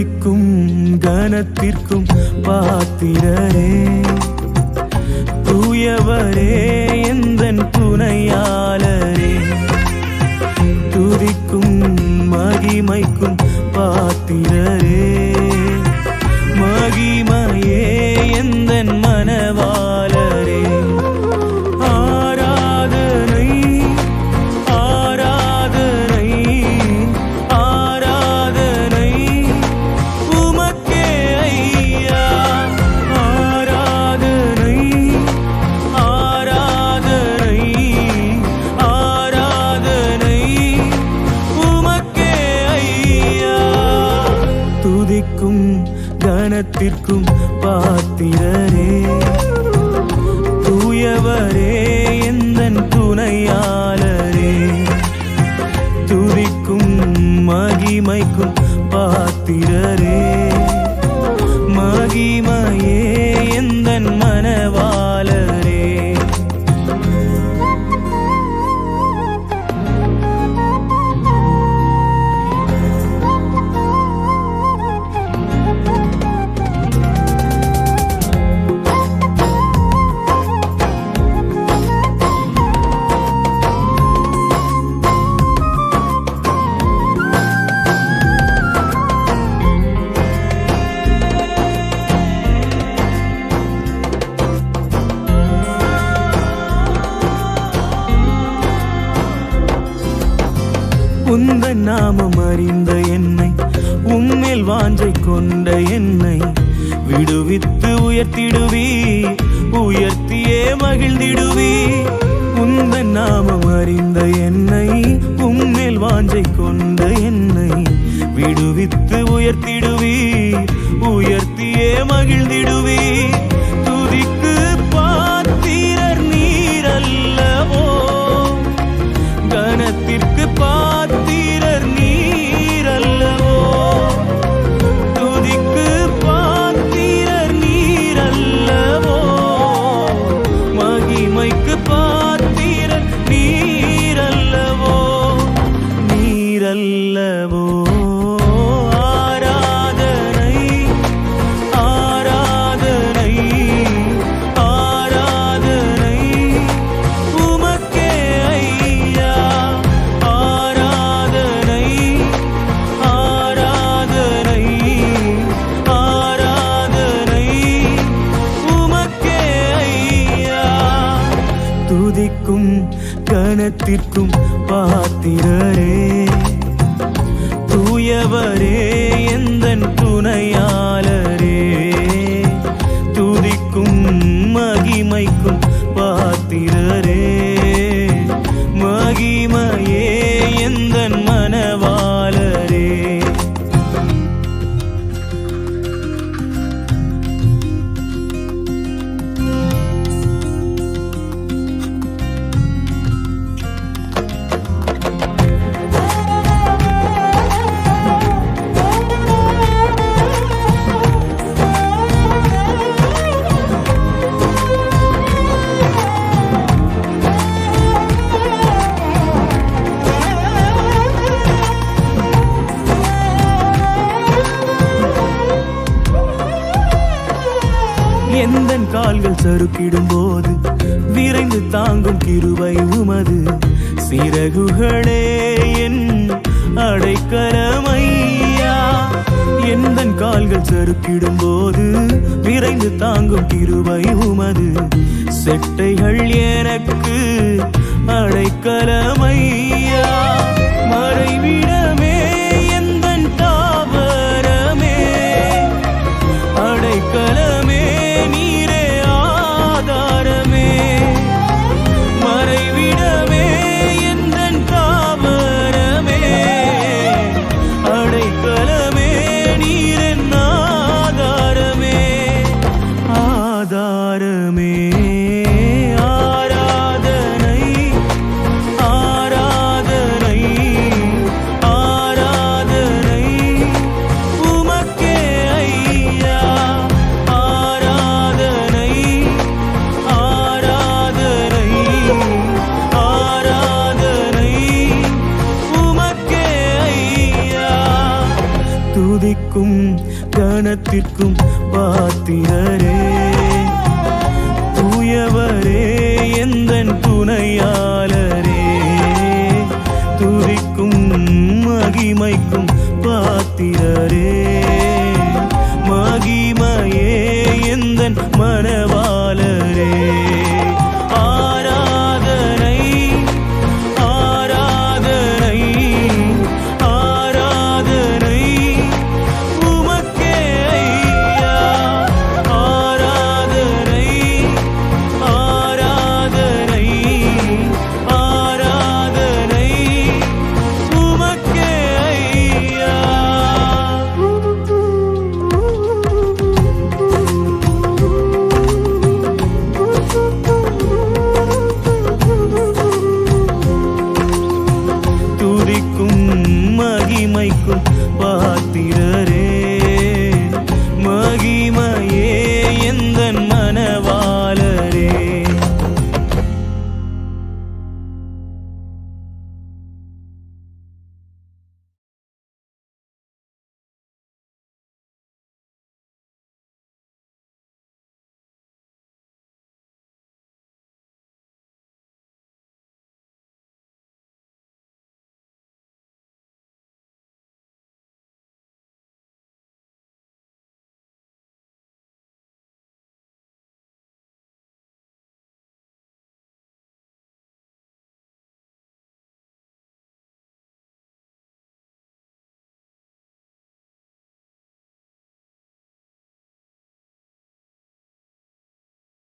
துதிக்கும் கனத்திற்கும் பாத்திரரே. தூயவரே எந்தன் துணையாளரே. துதிக்கும் மகிமைக்கும் எல்லாவற்றிற்கும் பாத்திரரே. தூயவரே எந்தன் துணையாளரே. துதிக்கும் மகிமைக்கும் பாத்திரரே. உந்த நாமம் அறிந்த என்னை உம்மேல் வாஞ்சை கொண்ட என்னை. விடுவித்து உயர்த்திடுவி உயர்த்தியே மகிழ்ந்திடுவி. உந்த நாமம் அறிந்த என்னை உம்மேல் வாஞ்சை கொண்ட என்னை. விடுவித்து உயர்த்திடுவி உயர்த்தியே மகிழ்ந்திடுவீ. கனத்திற்கும் பாத்திரரே. தூயவரே எந்த துணையாளரே? கால்கள் சறுக்கிடும் போது விரைந்து தாங்கும் கிருவை உமது. சிறகுகளே என் அடைக்கலமையா. எந்தன் கால்கள் சறுக்கிடும் போது விரைந்து தாங்கும் கிருவை உமது. செட்டைகள் எனக்கு அடைக்கலமையா. கணத்திற்கும் கணத்திற்கும் பாத்திரரே. 嗯。